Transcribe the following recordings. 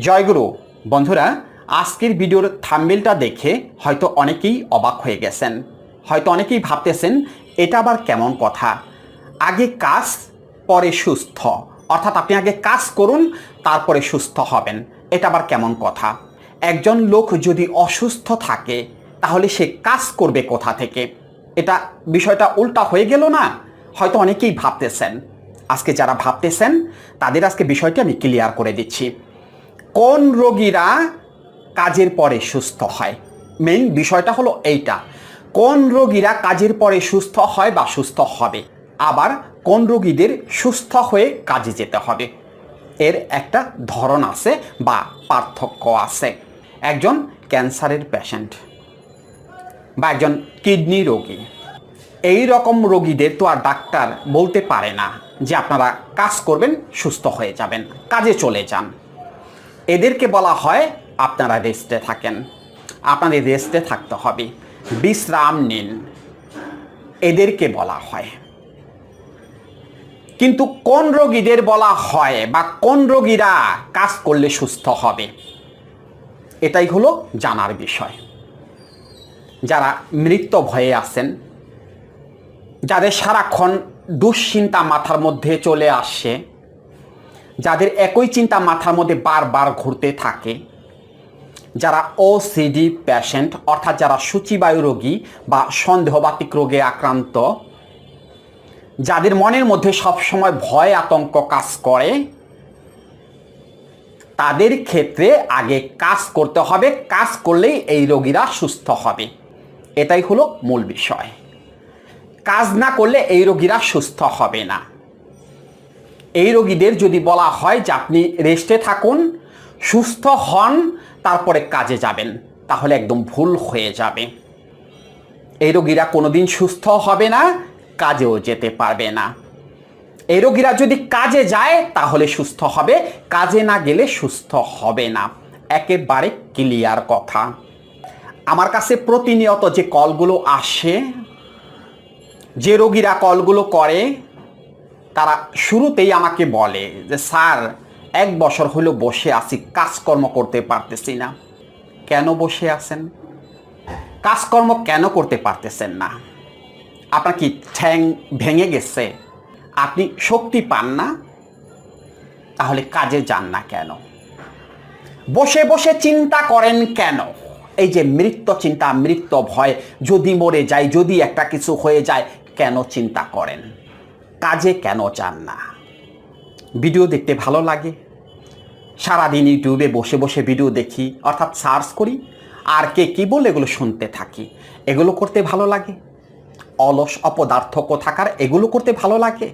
জয়গুরু, বন্ধুরা, আজকের ভিডিওর থাম্বেলটা দেখে হয়তো অনেকেই অবাক হয়ে গেছেন। হয়তো অনেকেই ভাবতেছেন, এটা আবার কেমন কথা? আগে কাজ, পরে সুস্থ। অর্থাৎ আপনি আগে কাজ করুন, তারপরে সুস্থ হবেন। এটা আবার কেমন কথা? একজন লোক যদি অসুস্থ থাকে, তাহলে সে কাজ করবে কোথা থেকে? এটা বিষয়টা উল্টা হয়ে গেল না? হয়তো অনেকেই ভাবতেছেন। আজকে যারা ভাবতেছেন, তাদের আজকে বিষয়টি আমি ক্লিয়ার করে দিচ্ছি। কোন রোগীরা কাজের পরে সুস্থ হয়? মেইন বিষয়টা হলো এইটা। কোন রোগীরা কাজের পরে সুস্থ হয় বা সুস্থ হবে? আবার কোন রোগীদের সুস্থ হয়ে কাজে যেতে হবে? এর একটা ধরন আছে বা পার্থক্য আছে। একজন ক্যান্সারের পেশেন্ট বা একজন কিডনি রোগী। এই রকম রোগীদের তো আর ডাক্তার বলতে পারে না যে আপনারা কাজ করবেন, সুস্থ হয়ে যাবেন, কাজে চলে যান। এদেরকে বলা হয় আপনারা রেস্টে থাকেন। আপনাদের রেস্টে থাকতে হবে। বিশ্রাম নিন। এদেরকে বলা হয়। কিন্তু কোন রোগীদের বলা হয় বা কোন রোগীরা কাজ করলে সুস্থ হবে? এটাই হলো জানার বিষয়। যারা মৃত্যু ভয়ে আছেন, যাদের সারাক্ষণ দুশ্চিন্তা মাথার মধ্যে চলে আসে যাদের একই চিন্তা মাথার মধ্যে বারবার ঘুরতে থাকে, যারা ওসিডি পেশেন্ট অর্থাৎ যারা সূচিবায়ু রোগী বা সন্দেহবাতিক রোগে আক্রান্ত, যাদের মনের মধ্যে সবসময় ভয়, আতঙ্ক কাজ করে, তাদের ক্ষেত্রে আগে কাজ করতে হবে। কাজ করলেই এই রোগীরা সুস্থ হবে। এটাই হলো মূল বিষয়। কাজ না করলে এই রোগীরা সুস্থ হবে না। এই রোগীদের যদি বলা হয় যে আপনি রেস্টে থাকুন, সুস্থ হন, তারপরে কাজে যাবেন, তাহলে একদম ভুল হয়ে যাবে। এই রোগীরা কোনোদিন সুস্থ হবে না, কাজেও যেতে পারবে না। এই রোগীরা যদি কাজে যায়, তাহলে সুস্থ হবে, কাজে না গেলে সুস্থ হবে না। একেবারে ক্লিয়ার কথা। আমার কাছে প্রতিনিয়ত যে কলগুলো আসে, যে রোগীরা কলগুলো করে তারা শুরুতেই আমাকে বলে যে, স্যার, এক বছর হলো বসে আছি, কাজকর্ম করতে পারতেছি না। কেন বসে আছেন? কাজকর্ম কেন করতে পারতেছেন না? আপনার কি ঠ্যাং ভেঙে গেছে? আপনি শক্তি পান না? তাহলে কাজে যান না কেন? বসে বসে চিন্তা করেন কেন? এই যে মৃত্যু চিন্তা, মৃত্যু ভয়, যদি মরে যায়, যদি একটা কিছু হয়ে যায়, কেন চিন্তা করেন? কাজে কেন চান না? ভিডিও দেখতে ভালো লাগে? সারাদিন ইউটিউবে বসে বসে ভিডিও দেখি, অর্থাৎ সার্চ করি, আর কে কী বলে এগুলো শুনতে থাকি, এগুলো করতে ভালো লাগে? অলস অপদার্থ কোথাকার এগুলো করতে ভালো লাগে?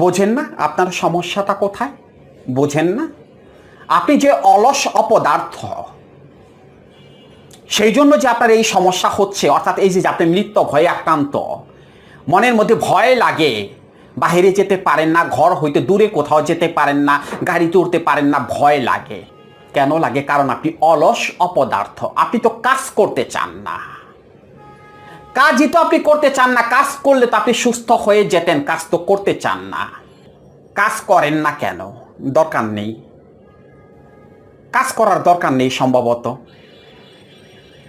বোঝেন না আপনার সমস্যাটা কোথায়? বোঝেন না? আপনি যে অলস অপদার্থ, সেই জন্য যে আপনার এই সমস্যা হচ্ছে, অর্থাৎ এই যে আপনি মৃত্যু ভয়ে আক্রান্ত, মনের মধ্যে ভয় লাগে বাহিরে যেতে পারেন না, ঘর হইতে দূরে কোথাও যেতে পারেন না, গাড়ি উঠতে পারেন না, ভয় লাগে। কেন লাগে? কারণ আপনি অলস, অপদার্থ। আপনি তো কাজ করতে চান না। কাজই তো আপনি করতে চান না। কাজ করলে তো আপনি সুস্থ হয়ে যেতেন, কাজ তো করতে চান না। কাজ করেন না কেন? দরকার নেই। কাজ করার দরকার নেই সম্ভবত।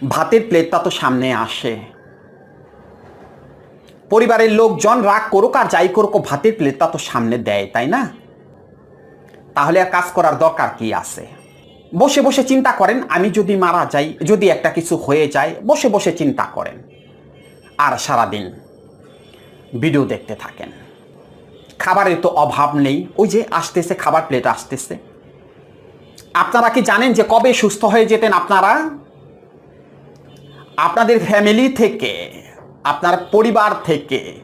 ভাতের প্লেটটা তো সামনে আসে। পরিবারের লোকজন রাগ করুক আর যাই করুক ভাতের প্লেটটা তো সামনে দেয়, তাই না? তাহলে আর কাজ করার দরকার কি আছে? বসে বসে চিন্তা করেন, আমি যদি মারা যাই, যদি একটা কিছু হয়ে যায়, বসে বসে চিন্তা করেন। আর সারাদিন ভিডিও দেখতে থাকেন। খাবারের তো অভাব নেই। ওই যে আসতেছে, খাবার প্লেট আসতেছে। আপনারা কি জানেন যে কবে সুস্থ হয়ে যেতেন আপনারা? আপনাদের ফ্যামিলি থেকে। আপনার পরিবার থেকে।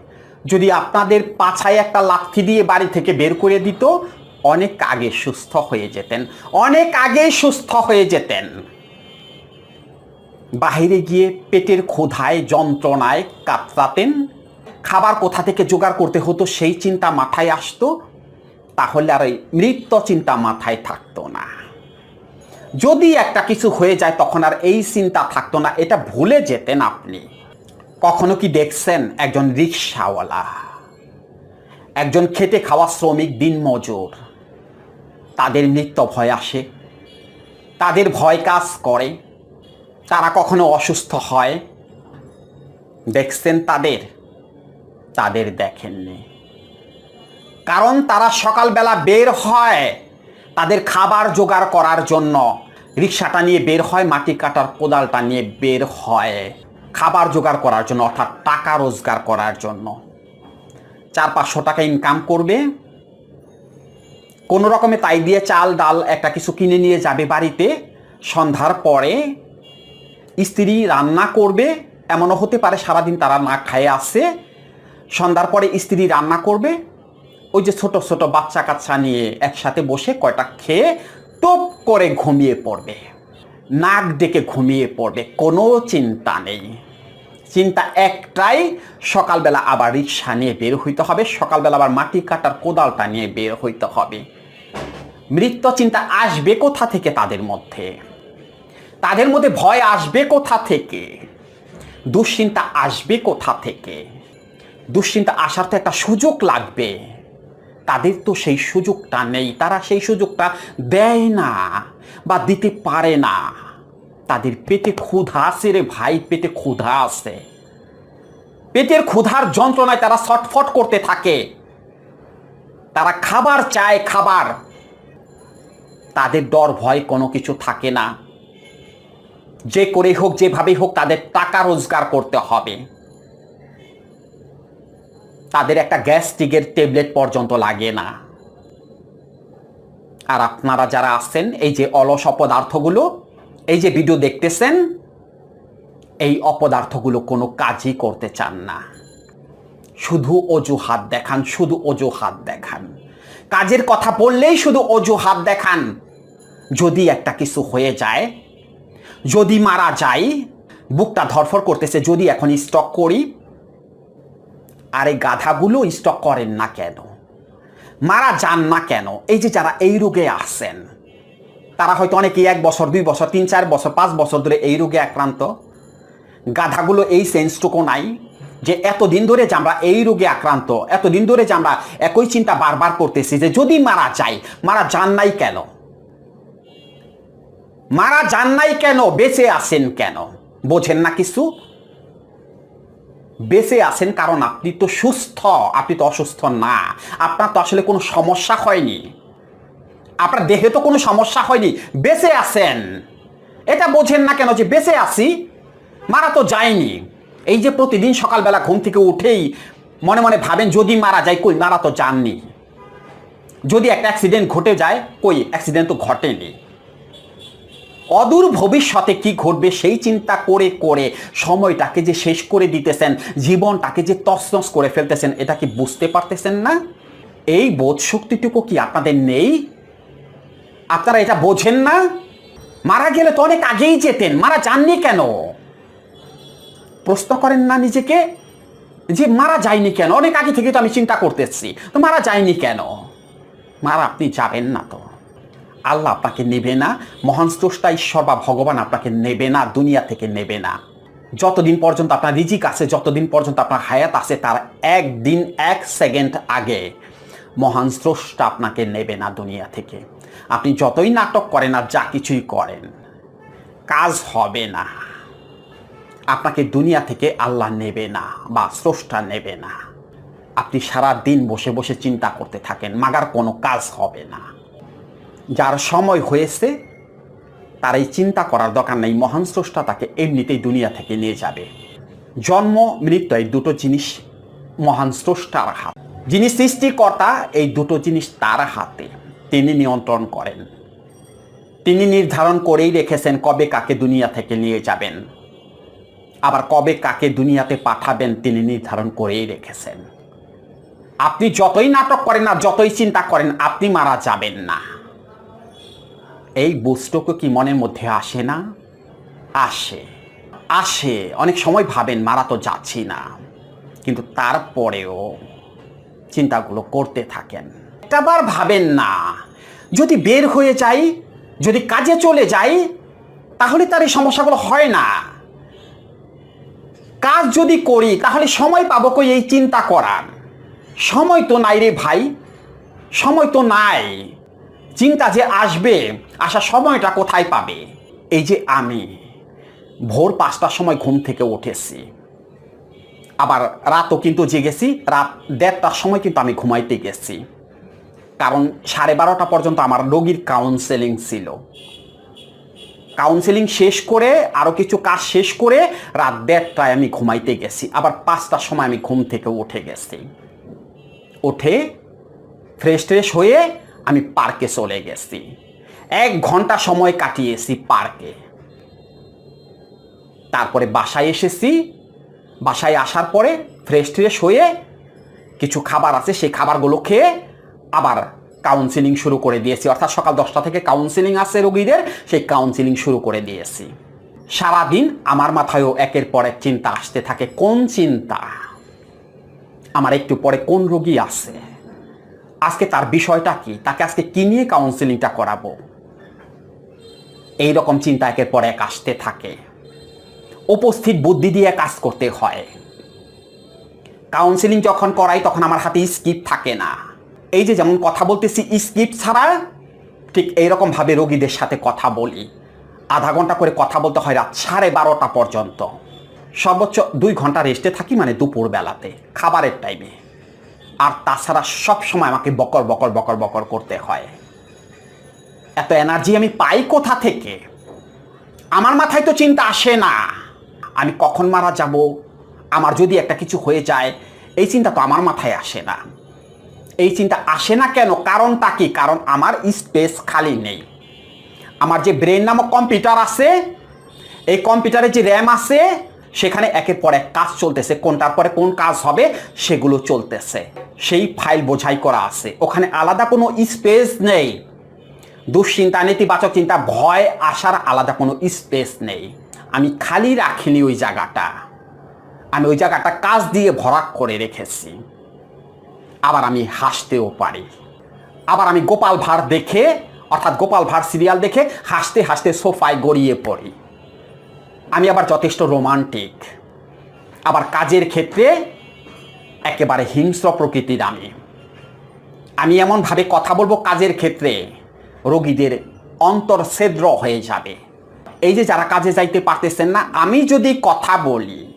যদি আপনাদের পাছায় একটা লাথি দিয়ে বাড়ি থেকে বের করে দিত, অনেক আগে সুস্থ হয়ে যেতেন। অনেক আগে সুস্থ হয়ে যেতেন। বাহিরে গিয়ে পেটের ক্ষোধায়, যন্ত্রণায় কাতরাতেন। খাবার কোথা থেকে জোগাড় করতে হতো, সেই চিন্তা মাথায় আসতো। তাহলে আর ওই মৃত্য চিন্তা মাথায় থাকতো না। যদি একটা কিছু হয়ে যায়, তখন আর এই চিন্তা থাকতো না। এটা ভুলে যেতেন আপনি। কখনো কি দেখছেন একজন রিক্সাওয়ালা? একজন খেটে খাওয়া শ্রমিক দিনমজুর তাদের মৃত্যু ভয় আসে, তাদের ভয় কাজ করে, তারা কখনো অসুস্থ হয়। দেখছেন তাদের তাদের দেখেননি। কারণ তারা সকালবেলা বের হয় তাদের খাবার জোগাড় করার জন্য। রিক্সাটা নিয়ে বের হয়, মাটি কাটার কোদালটা নিয়ে বের হয়। খাবার জোগাড় করার জন্য, অর্থাৎ টাকা রোজগার করার জন্য। চার পাঁচশো টাকা ইনকাম করবে। কোনো রকমে তাই দিয়ে চাল, ডাল একটা কিছু কিনে নিয়ে যাবে বাড়িতে। সন্ধ্যার পরে স্ত্রী রান্না করবে, এমনও হতে পারে সারাদিন তারা না খায়ে আসে সন্ধ্যার পরে স্ত্রী রান্না করবে। ওই যে ছোট ছোট বাচ্চা কাচ্চা নিয়ে একসাথে বসে কয়টা খেয়ে টপ করে ঘুমিয়ে পড়বে। নাক ডেকে ঘুমিয়ে পড়বে কোনো চিন্তা নেই। চিন্তা একটাই, সকালবেলা আবার রিক্সা নিয়ে বের হইতে হবে, সকালবেলা আবার মাটি কাটার কোদালটা নিয়ে বের হইতে হবে। মৃত্যু চিন্তা আসবে কোথা থেকে তাদের মধ্যে? তাদের মধ্যে ভয় আসবে কোথা থেকে? দুশ্চিন্তা আসবে কোথা থেকে? দুশ্চিন্তা আসার তো একটা সুযোগ লাগবে। তাদের তো সেই সুযোগটা নেই, তারা সেই সুযোগটা দেয় না বা দিতে পারে না। তাদের পেটে ক্ষুধা আছে রে ভাই, পেটে ক্ষুধা আছে। পেটের ক্ষুধার যন্ত্রণায় তারা ছটফট করতে থাকে। তারা খাবার চায় খাবার। তাদের ডর, ভয় কোনো কিছু থাকে না। যে করে হোক, যেভাবে হোক, তাদের টাকা রোজগার করতে হবে। তাদের একটা গ্যাস্ট্রিকের ট্যাবলেট পর্যন্ত লাগে না। আর আপনারা যারা আছেন, এই যে অলস অপদার্থগুলো এই যে ভিডিও দেখতেছেন, এই অপদার্থগুলো কোনো কাজই করতে চান না। শুধু অজুহাত দেখান, শুধু অজুহাত দেখান। কাজের কথা বললেই শুধু অজুহাত দেখান। যদি একটা কিছু হয়ে যায়, যদি মারা যাই, বুকটা ধরফর করতেছে, যদি এখন স্টক করি, আর এই গাধাগুলো স্টক করেন না কেন? মারা যান না কেন? এই যে যারা এই রোগে আসেন তারা হয়তো অনেকে এক বছর, দুই বছর, তিন, চার বছর, পাঁচ বছর ধরে এই রোগে আক্রান্ত। গাধাগুলো এই সেন্সটুকু নাই যে এতদিন ধরে যে আমরা এই রোগে আক্রান্ত, এতদিন ধরে যে আমরা একই চিন্তা বারবার করতেছি যে যদি মারা যাই মারা যান নাই কেন? মারা যান নাই কেন? বেঁচে আসেন কেন? বোঝেন না কিছু? বেঁচে আছেন কারণ আপনি তো সুস্থ, আপনি তো অসুস্থ না। আপনার তো আসলে কোনো সমস্যা হয়নি। আপনার দেহে তো কোনো সমস্যা হয়নি, বেঁচে আছেন। এটা বোঝেন না কেন যে বেঁচে আছি, মারা তো যায়নি। এই যে প্রতিদিন সকালবেলা ঘুম থেকে উঠেই মনে মনে ভাবেন, যদি মারা যায়, কই মারা তো যাননি। যদি একটা অ্যাক্সিডেন্ট ঘটে যায়, কই অ্যাক্সিডেন্ট তো ঘটেনি। অদূর ভবিষ্যতে কি ঘটবে সেই চিন্তা করে করে সময়টাকে যে শেষ করে দিতেছেন, জীবনটাকে যে তছনছ করে ফেলতেছেন, এটা কি বুঝতে পারতেছেন না? এই বোধ শক্তিটুকু কি আপনাদের নেই? আপনারা এটা বোঝেন না? মারা গেলে তো অনেক আগেই যেতেন। মারা যাননি কেন? প্রশ্ন করেন না নিজেকে যে মারা যায়নি কেন? অনেক আগে থেকে তো আমি চিন্তা করতেছি তো মারা যায়নি কেন? মারা আপনি যাবেন না তো। আল্লাহ আপনাকে নেবে না। মহান স্রষ্টা ঈশ্বর বা ভগবান আপনাকে নেবে না, দুনিয়া থেকে নেবে না। যতদিন পর্যন্ত আপনার রিজিক আছে, যতদিন পর্যন্ত আপনার হায়াত আছে, তার একদিন, এক সেকেন্ড আগে মহান স্রষ্টা আপনাকে নেবে না দুনিয়া থেকে। আপনি যতই নাটক করেন আর যা কিছুই করেন, কাজ হবে না। আপনাকে দুনিয়া থেকে আল্লাহ নেবে না বা স্রষ্টা নেবে না। আপনি সারা দিন বসে বসে চিন্তা করতে থাকেন, মাগার কোনো কাজ হবে না। যার সময় হয়েছে, তার এই চিন্তা করার দরকার নেই, মহান স্রষ্টা তাকে এমনিতেই দুনিয়া থেকে নিয়ে যাবে। জন্ম মৃত্যু এই দুটো জিনিস মহান স্রষ্টার হাত। যিনি সৃষ্টিকর্তা, এই দুটো জিনিস তার হাতে। তিনি নিয়ন্ত্রণ করেন। তিনি নির্ধারণ করেই রেখেছেন কবে কাকে দুনিয়া থেকে নিয়ে যাবেন। আবার কবে কাকে দুনিয়াতে পাঠাবেন তিনি নির্ধারণ করেই রেখেছেন। আপনি যতই নাটক করেন আর যতই চিন্তা করেন, আপনি মারা যাবেন না। এই বুঝটুকু কি মনের মধ্যে আসে না? আসে। আসে। অনেক সময় ভাবেন, মারা তো যাচ্ছি না। কিন্তু তারপরেও চিন্তাগুলো করতে থাকেন। একটাবার ভাবেন না। যদি বের হয়ে যাই, যদি কাজে চলে যাই, তাহলে তার এই সমস্যাগুলো হয় না। কাজ যদি করি, তাহলে সময় পাবো কই এই চিন্তা করার? সময় তো নাই রে ভাই, সময় তো নাই। চিন্তা যে আসবে আসা সময়টা কোথায় পাবে? এই যে আমি, ভোর পাঁচটার সময় ঘুম থেকে উঠেছি। আবার রাতও কিন্তু জেগেছি, রাত দেড়টার সময় কিন্তু আমি ঘুমাইতে গেছি। কারণ সাড়ে বারোটা পর্যন্ত আমার রোগীর কাউন্সেলিং ছিল। কাউন্সেলিং শেষ করে আরও কিছু কাজ শেষ করে রাত দেড়টায় আমি ঘুমাইতে গেছি। আবার পাঁচটার সময় আমি ঘুম থেকে উঠে গেছি। উঠে ফ্রেশ ট্রেশ হয়ে আমি পার্কে চলে গেছি। এক ঘণ্টা সময় কাটিয়েছি পার্কে। তারপরে বাসায় এসেছি বাসায় আসার পরে ফ্রেশ ট্রেশ হয়ে কিছু খাবার আছে, সেই খাবারগুলো খেয়ে আবার কাউন্সিলিং শুরু করে দিয়েছি। অর্থাৎ সকাল দশটা থেকে কাউন্সিলিং আছে রোগীদের, সেই কাউন্সিলিং শুরু করে দিয়েছি। সারাদিন আমার মাথায়ও একের পর এক চিন্তা আসতে থাকে, কোন চিন্তা? আমার একটু পরে কোন রোগী আছে? আজকে তার বিষয়টা কি? তাকে আজকে কি নিয়ে কাউন্সিলিংটা করাবো? এই রকম চিন্তা একের পর এক আসতে থাকে। উপস্থিত বুদ্ধি দিয়ে কাজ করতে হয়। কাউন্সিলিং যখন করাই, তখন আমার হাতে স্কিপ থাকে না। এই যে যেমন কথা বলতেছি স্কিপ ছাড়া ঠিক এইরকম ভাবে রোগীদের সাথে কথা বলি। আধা ঘণ্টা করে কথা বলতে হয় রাত সাড়ে বারোটা পর্যন্ত। সর্বোচ্চ দুই ঘণ্টা রেস্টে থাকি মানে দুপুর বেলাতে খাবারের টাইমে আর তাছাড়া সব সময় আমাকে বকর বকর বকর বকর করতে হয়। এত এনার্জি আমি পাই কোথা থেকে? আমার মাথায় তো চিন্তা আসে না। আমি কখন মারা যাব? আমার যদি একটা কিছু হয়ে যায়, এই চিন্তা তো আমার মাথায় আসে না। এই চিন্তা আসে না কেন? কারণটা কি? কারণ আমার স্পেস খালি নেই। আমার যে ব্রেন নামক কম্পিউটার আছে, এই কম্পিউটারে যে র্যাম আছে, সেখানে একের পর এক কাজ চলতেছে। কোনটার পরে কোন কাজ হবে, সেগুলো চলতেছে। সেই ফাইল বোঝাই করা আছে। ওখানে আলাদা কোনো স্পেস নেই। দুশ্চিন্তা, নেতিবাচক চিন্তা, ভয় আসার আলাদা কোনো স্পেস নেই। আমি খালি রাখিনি ওই জায়গাটা। আমি ওই জায়গাটা কাজ দিয়ে ভরাট করে রেখেছি। আবার আমি হাসতেও পারি। আবার আমি গোপাল ভাঁড় দেখে, অর্থাৎ গোপাল ভাঁড় সিরিয়াল দেখে হাসতে হাসতে সোফায় গড়িয়ে পড়ি। আমি আবার যথেষ্ট রোমান্টিক আবার কাজের ক্ষেত্রে একেবারে হিংস্র প্রকৃতির আমি। আমি এমনভাবে কথা বলব কাজের ক্ষেত্রে, রোগীদের অন্তর ছেদ্র হয়ে যাবে। এই যে যারা কাজে যাইতে পারতেছেন না, আমি যদি কথা বলি,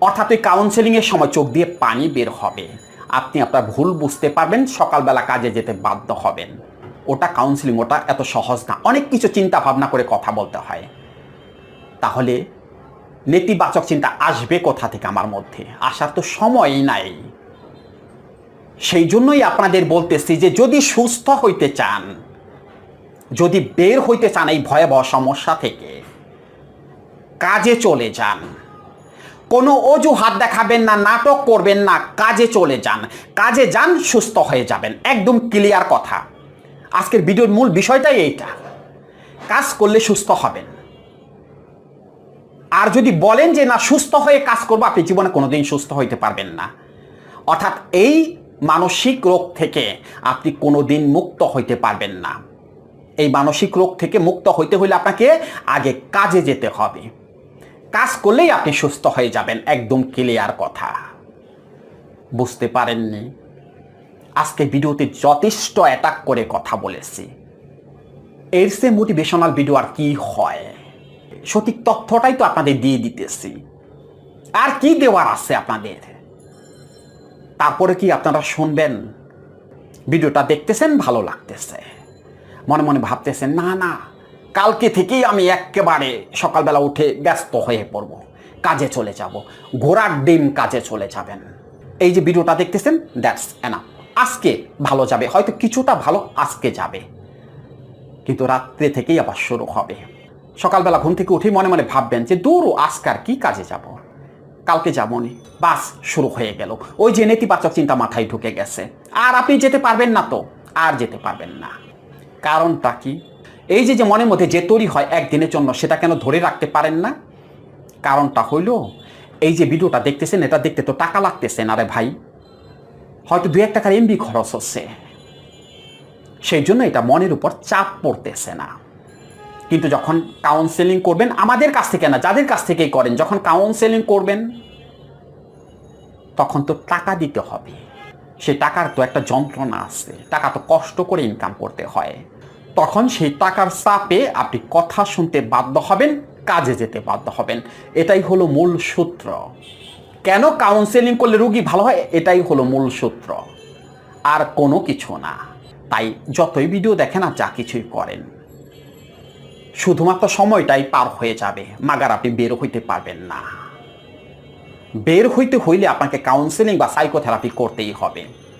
অর্থাৎ ওই কাউন্সেলিংয়ের সময় চোখ দিয়ে পানি বের হবে। আপনি আপনার ভুল বুঝতে পারবেন, সকালবেলা কাজে যেতে বাধ্য হবেন। ওটা কাউন্সেলিং ওটা এত সহজ না। অনেক কিছু চিন্তা ভাবনা করে কথা বলতে হয়। তাহলে নেতিবাচক চিন্তা আসবে কোথা থেকে আমার মধ্যে? আসার তো সময়ই নাই। সেই জন্যই আপনাদের বলতেছি যে যদি সুস্থ হইতে চান যদি বের হইতে চান এই ভয়াবহ সমস্যা থেকে, কাজে চলে যান। কোনো অজুহাত দেখাবেন না, নাটক করবেন না, কাজে চলে যান। কাজে যান, সুস্থ হয়ে যাবেন। একদম ক্লিয়ার কথা। আজকের ভিডিওর মূল বিষয়টাই এইটা। কাজ করলে সুস্থ হবেন। আর যদি বলেন যে, না, সুস্থ হয়ে কাজ করব, আপনি জীবনে কোনোদিন সুস্থ হইতে পারবেন না। অর্থাৎ এই মানসিক রোগ থেকে আপনি কোনোদিন মুক্ত হইতে পারবেন না। এই মানসিক রোগ থেকে মুক্ত হইতে হইলে আপনাকে আগে কাজে যেতে হবে। কাজ করলেই আপনি সুস্থ হয়ে যাবেন, একদম ক্লিয়ার কথা। বুঝতে পারেননি? আজকে ভিডিওতে যথেষ্ট অ্যাটাক করে কথা বলেছি। এর সে মোটিভেশনাল ভিডিও আর কি হয়? সঠিক তথ্যটাই তো আপনাদের দিয়ে দিতেছি। আর কি দেওয়ার আছে আপনাদের? তারপরে কি আপনারা শুনবেন? ভিডিওটা দেখতেছেন, ভালো লাগতেছে। মনে মনে ভাবতেছেন না না, কালকে থেকেই আমি একেবারে সকালবেলা উঠে ব্যস্ত হয়ে পড়ব, কাজে চলে যাব, ঘোড়ার ডিম কাজে চলে যাবেন। এই যে ভিডিওটা দেখতেছেন দ্যাটস এনা আজকে ভালো যাবে, হয়তো কিছুটা ভালো আজকে যাবে, কিন্তু রাত্রে থেকেই আবার শুরু হবে। সকালবেলা ঘুম থেকে উঠে মনে মনে ভাববেন যে, দূর আজকার কি কাজে যাব? কালকে যাবনি বাস, শুরু হয়ে গেল। ওই যে নেতিবাচক চিন্তা মাথায় ঢুকে গেছে। আর আপনি যেতে পারবেন না তো, আর যেতে পারবেন না। কারণটা কি? এই যে যে মনের মধ্যে যে তৈরি হয় একদিনের জন্য, সেটা কেন ধরে রাখতে পারেন না? কারণটা হইল, এই যে ভিডিওটা দেখতেছেন, এটা দেখতে তো টাকা লাগতেছে না রে ভাই। হয়তো দু এক টাকার এমবি খরচ হচ্ছে। সেই জন্য এটা মনের উপর চাপ পড়তেছে না। কিন্তু যখন কাউন্সেলিং করবেন, আমাদের কাছ থেকে না, যাদের কাছ থেকেই করেন, যখন কাউন্সেলিং করবেন, তখন তো টাকা দিতে হবে। সে টাকার তো একটা যন্ত্রণা আছে, টাকা তো কষ্ট করে ইনকাম করতে হয়। তখন সেই টাকার চাপে আপনি কথা শুনতে বাধ্য হবেন, কাজে যেতে বাধ্য হবেন। এটাই হলো মূল সূত্র। কেন কাউন্সেলিং করলে রুগী ভালো হয়? এটাই হলো মূল সূত্র। আর কোনো কিছু না। তাই যতই ভিডিও দেখেন আর যা কিছুই করেন, শুধুমাত্র সময়টাই পার হয়ে যাবে, মাগার আপনি বের হইতে পারবেন না। বের হইতে হইলে আপনাকে কাউন্সেলিং বা সাইকোথেরাপি করতেই হবে।